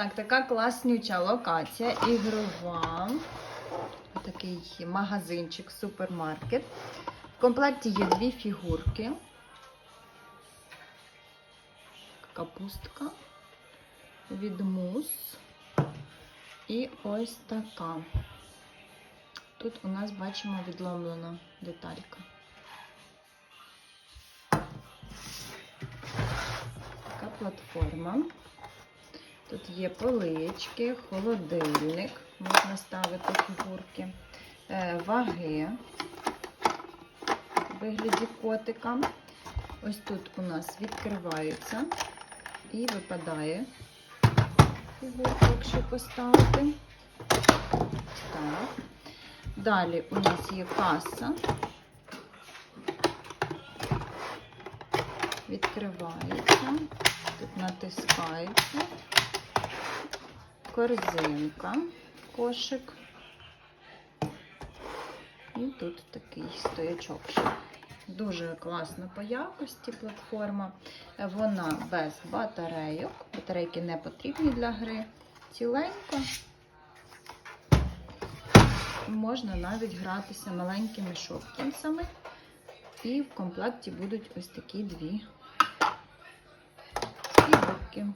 Так, така класнюча локація, ігрова. Такий магазинчик, супермаркет. В комплекті є дві фігурки. Капустка від мус. І ось така. Тут у нас бачимо відломлена деталька. Така платформа. Тут є полички, холодильник, можна ставити фігурки, е, ваги в вигляді котика. Ось тут у нас відкриваються і випадає фігурка, якщо поставити. Так. Далі у нас є каса. Відкривається. Тут натискається. Корзинка, кошик. І тут такий стоячок. Дуже класна по якості платформа. Вона без батарейок. Батарейки не потрібні для гри. Ціленька. Можна навіть гратися маленькими шопкінсами. І в комплекті будуть ось такі дві фігурки.